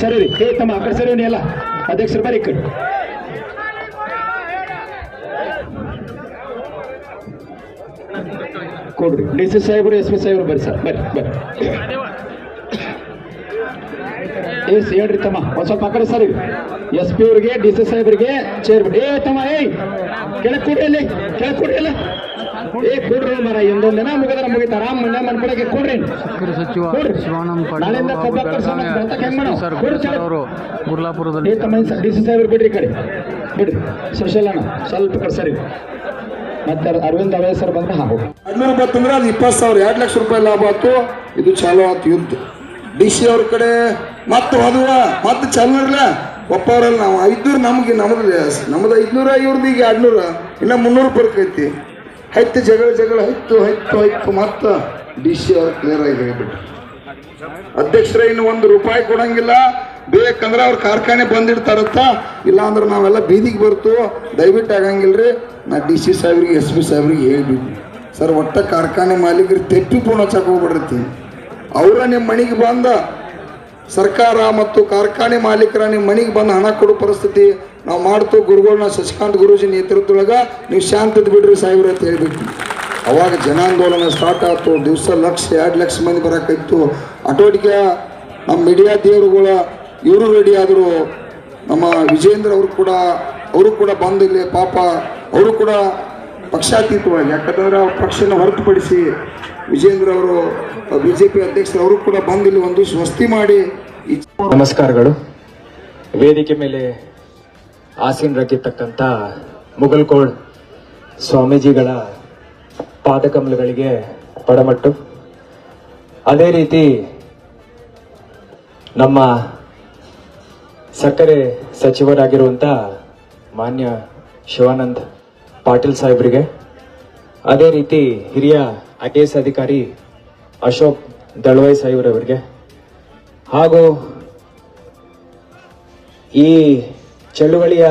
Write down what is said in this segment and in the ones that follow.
ಸರಿ ರೀ ಏ ತಮ್ಮ ಆ ಕಡೆ ಸರಿ ಎಲ್ಲ ಅಧ್ಯಕ್ಷರು ಬರೀ ಕಡೆ ಕೊಡ್ರಿ ಡಿ ಸಿ ಸಾಹೇಬರು, ಎಸ್ ಪಿ ಸಾಹೇಬರು ಬರ್ರಿ ಸರ್. ಬರ್ರಿ ಬರ್ರಿ. ಏಸ್ ಹೇಳ್ರಿ ತಮ್ಮ. ಒಂದ್ ಸ್ವಲ್ಪ ಆ ಕಡೆ ಸರಿ. ಎಸ್ ಪಿ ಅವ್ರಿಗೆ ಡಿ ಸಿ ಸಾಹೇಬ್ರಿಗೆ ಚೇರ್ ಬಿಡಿ ಏ ತಮ್ಮ ಏಯ್ ಕೆಳಕ್ ಕೊಡ್ರಿ ಅಲ್ಲಿ ಕೆಳಕ್ ಕೊಡ್ರಿ ಅಲ್ಲ ಏ ಕೊಡ್ರಿ ಮರ ಎಂದೊಂದ್ ದಿನ ಮುಗಿದ್ರ ಮುಗಿತ. ಆರಾಮ್ ಮನೆ ಮಾಡ್ಕೊಳಕ್ಕೆ ಕೊಡ್ರಿ. ಸಚಿವ ಕೊಡ್ರಿ. ಶಿವಾನಂದ ಪಾಟೀಲ್ ಅವರು ಗುರ್ಲಾಪುರದಲ್ಲಿ ತಮ್ಮ ಡಿ ಸಿ ಸಾಹೇಬ್ರು ಬಿಡ್ರಿ ಕಡೆ. ಬಿಡ್ರಿ. ಸ್ಪೆಷಲ್ ಅಣ್ಣ ಸ್ವಲ್ಪ ಕಡೆ ಸರಿ. ಮತ್ತೆ ಅರವಿಂದ್ ಅವೇ ಸರ್ ಬಂದ್ರೆ ಹಾಕೋ ಹದಿನೂರು ಬತ್ತಂದ್ರೆ ಅದು ಇಪ್ಪತ್ತು ಸಾವಿರ ಎರಡು ಲಕ್ಷ ರೂಪಾಯಿ ಲಾಭ ಆಯ್ತು. ಇದು ಚಾಲೋ ಆಯ್ತು ಯುದ್ಧ ಡಿ ಸಿ ಅವ್ರ ಕಡೆ, ಮತ್ತೆ ಹೋದುವ ಮತ್ತೆ ಚಾಲು ಇರಲ್ಲ ಒಪ್ಪವ್ರಲ್ಲ ನಾವು. ಐದ್ನೂರು ನಮ್ಗೆ, ನಮ್ದು ನಮ್ದು ಐದ್ನೂರ ಇವ್ರದ್ದು ಈಗ ಎರಡ್ನೂರ. ಇನ್ನ ಮುನ್ನೂರು ಐತಿ. ಹೈತು ಜಗಳ ಜಗಳ ಹೈತು ಹೈತು ಹೈತು ಮತ್ತೆ ಡಿ ಸಿ ಅವ್ರು ಕ್ಲಿಯರ್ ಆಗಿ ಹೇಳ್ಬಿಟ್ರು ಅಧ್ಯಕ್ಷರ, ಇನ್ನು ಒಂದು ರೂಪಾಯಿ ಕೊಡಂಗಿಲ್ಲ. ಬೇಕಂದ್ರೆ ಅವ್ರ ಕಾರ್ಖಾನೆ ಬಂದಿಡ್ತಾರತ್ತ ಇಲ್ಲ ಅಂದ್ರೆ ನಾವೆಲ್ಲ ಬೀದಿಗೆ ಬರ್ತು. ದಯವಿಟ್ಟು ಆಗಂಗಿಲ್ರಿ. ನಾ ಡಿ ಸಿ ಸಾಹೇಬ್ರಿಗೆ, ಎಸ್ ಪಿ ಸಾಹೇಬ್ರಿಗೆ ಹೇಳ್ಬಿಟ್ಟು ಸರ್, ಒಟ್ಟ ಕಾರ್ಖಾನೆ ಮಾಲೀಕರು ತೆಪ್ಪಿ ಪೂರ್ಣ ಹೋಗ್ಬಿಡ್ರಿ ಅವರ ನಿಮ್ಮ ಮನೆಗೆ ಬಂದ ಸರ್ಕಾರ ಮತ್ತು ಕಾರ್ಖಾನೆ ಮಾಲೀಕರ ನಿಮ್ಮ ಮನೆಗೆ ಬಂದು ಹಣ ಕೊಡೋ ಪರಿಸ್ಥಿತಿ ನಾವು ಮಾಡ್ತು. ಗುರುಗಳನ್ನ ಶಶಿಕಾಂತ್ ಗುರೂಜಿ ನೇತೃತ್ವದೊಳಗೆ ನೀವು ಶಾಂತದ ಬಿಡ್ರಿ ಸಾಹೇಬ್ರ ಅಂತ ಹೇಳ್ಬಿಟ್ಟು ಅವಾಗ ಜನಾಂದೋಲನ ಸ್ಟಾರ್ಟ್ ಆಯಿತು. ದಿವಸ ಲಕ್ಷ, ಎರಡು ಲಕ್ಷ ಮಂದಿ ಬರೋಕ್ಕಾಯ್ತು ಆಟೋಟಿಗೆ ನಮ್ಮ ಮೀಡಿಯಾ ದೇವರುಗಳ ಇವರು ರೆಡಿ ಆದರು. ನಮ್ಮ ವಿಜೇಂದ್ರ ಅವರು ಕೂಡ ಅವರು ಕೂಡ ಬಂದಿಲ್ಲ ಪಾಪ, ಅವರು ಕೂಡ ಪಕ್ಷಾತೀತವಾಗಿ, ಯಾಕಂದ್ರೆ ಅವ್ರ ಪಕ್ಷನ ಹೊರತುಪಡಿಸಿ ವಿಜೇಂದ್ರ ಅವರು ಬಿ ಜೆ ಅಧ್ಯಕ್ಷರು ಅವರು ಕೂಡ ಬಂದು ಒಂದು ಸ್ವಸ್ತಿ ಮಾಡಿ ನಮಸ್ಕಾರಗಳು. ವೇದಿಕೆ ಮೇಲೆ ಆಸೀನರಾಗಿರ್ತಕ್ಕಂಥ ಮುಗಲ್ಕೋಳ್ ಸ್ವಾಮೀಜಿಗಳ ಪಾದಕಮಲಗಳಿಗೆ ಪಡಮಟ್ಟು. ಅದೇ ರೀತಿ ನಮ್ಮ ಸಕ್ಕರೆ ಸಚಿವರಾಗಿರುವಂಥ ಮಾನ್ಯ ಶಿವಾನಂದ್ ಪಾಟೀಲ್ ಸಾಹೇಬ್ರಿಗೆ. ಅದೇ ರೀತಿ ಹಿರಿಯ ಐ ಅಧಿಕಾರಿ ಅಶೋಕ್ ದಳವೈ ಸಾಹೇಬ್ರವರಿಗೆ. ಹಾಗೂ ಈ ಚಳುವಳಿಯ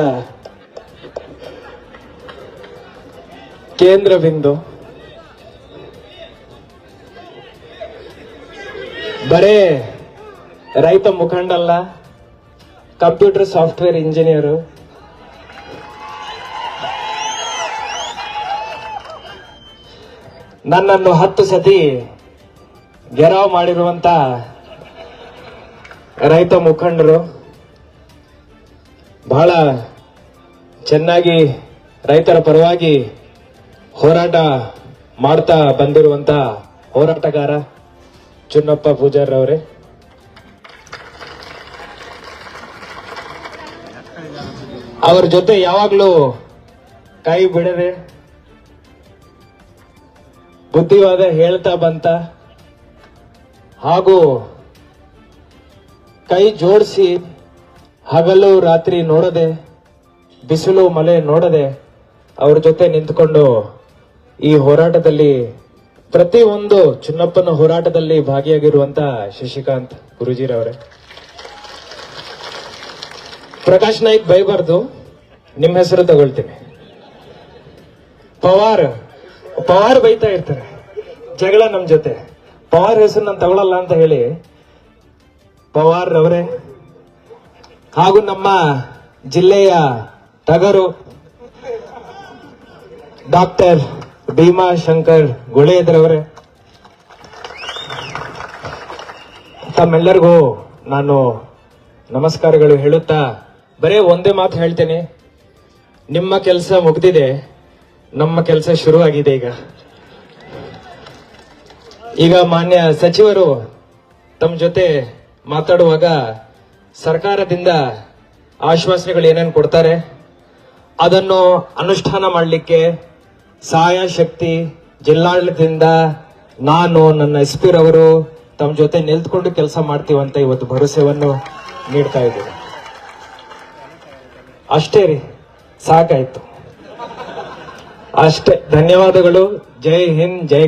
ಕೇಂದ್ರ ಬಿಂದು ಬರೇ ರೈತ ಮುಖಂಡಲ್ಲ, ಕಂಪ್ಯೂಟರ್ ಸಾಫ್ಟ್ವೇರ್ ಇಂಜಿನಿಯರು ನನ್ನನ್ನು ಹತ್ತು ಸತಿ ಗೆರಾವ್ ಮಾಡಿರುವಂತ ರೈತ ಮುಖಂಡರು, ಬಹಳ ಚೆನ್ನಾಗಿ ರೈತರ ಪರವಾಗಿ ಹೋರಾಟ ಮಾಡ್ತಾ ಬಂದಿರುವಂತ ಹೋರಾಟಗಾರ ಚುನ್ನಪ್ಪ ಪೂಜಾರ್ ಅವರೇ ಅವರ ಜೊತೆ ಯಾವಾಗಲೂ ಕೈ ಬಿಡದೆ ಬುದ್ಧಿವಾದ ಹೇಳ್ತಾ ಬಂತ. ಹಾಗೂ ಕೈ ಜೋಡಿಸಿ ಹಗಲು ರಾತ್ರಿ ನೋಡದೆ, ಬಿಸಿಲು ಮಳೆ ನೋಡದೆ ಅವ್ರ ಜೊತೆ ನಿಂತ್ಕೊಂಡು ಈ ಹೋರಾಟದಲ್ಲಿ ಪ್ರತಿ ಒಂದು ಚುನ್ನಪ್ಪನ ಹೋರಾಟದಲ್ಲಿ ಭಾಗಿಯಾಗಿರುವಂತ ಶಶಿಕಾಂತ್ ಗುರುಜಿರವರೇ. ಪ್ರಕಾಶ್ ನಾಯ್ಕ್ ಬೈಬಾರ್ದು, ನಿಮ್ಮ ಹೆಸರು ತಗೊಳ್ತೀನಿ. ಪವಾರ್ ಪವಾರ್ ಬೈತಾ ಇರ್ತಾರೆ. ಜಗಳ ನಮ್ಮ ಜೊತೆ. ಪವಾರ್ ಹೆಸರು ನಾನು ತಗೊಳಲ್ಲ ಅಂತ ಹೇಳಿ ಪವಾರ್ ಅವರೇ ಹಾಗೂ ನಮ್ಮ ಜಿಲ್ಲೆಯ ಟಗರು ಡಾಕ್ಟರ್ ಭೀಮಾ ಶಂಕರ್ ಗುಳೇದ್ರವರೇ. ತಮ್ಮೆಲ್ಲರಿಗೂ ನಾನು ನಮಸ್ಕಾರಗಳು ಹೇಳುತ್ತಾ ಬರೇ ಒಂದೇ ಮಾತು ಹೇಳ್ತೇನೆ. ನಿಮ್ಮ ಕೆಲಸ ಮುಗ್ದಿದೆ. ನಮ್ಮ ಕೆಲಸ ಶುರುವಾಗಿದೆ ಈಗ. ಈಗ ಮಾನ್ಯ ಸಚಿವರು ತಮ್ಮ ಜೊತೆ ಮಾತಾಡುವಾಗ ಸರ್ಕಾರದಿಂದ ಆಶ್ವಾಸನೆಗಳು ಏನೇನು ಕೊಡ್ತಾರೆ, ಅದನ್ನು ಅನುಷ್ಠಾನ ಮಾಡಲಿಕ್ಕೆ ಸಹಾಯ ಶಕ್ತಿ ಜಿಲ್ಲಾಡಳಿತದಿಂದ ನಾನು ನನ್ನ ಎಸ್ ಪಿ ರವರು ತಮ್ಮ ಜೊತೆ ನಿಲ್ತ್ಕೊಂಡು ಕೆಲಸ ಮಾಡ್ತೀವಂತ ಇವತ್ತು ಭರವಸೆಯನ್ನು ನೀಡ್ತಾ ಇದ್ದೀವಿ. ಅಷ್ಟೇ ರೀ, ಸಾಕಾಯ್ತು. ಅಷ್ಟೇ. ಧನ್ಯವಾದಗಳು. ಜೈ ಹಿಂದ್ ಜೈ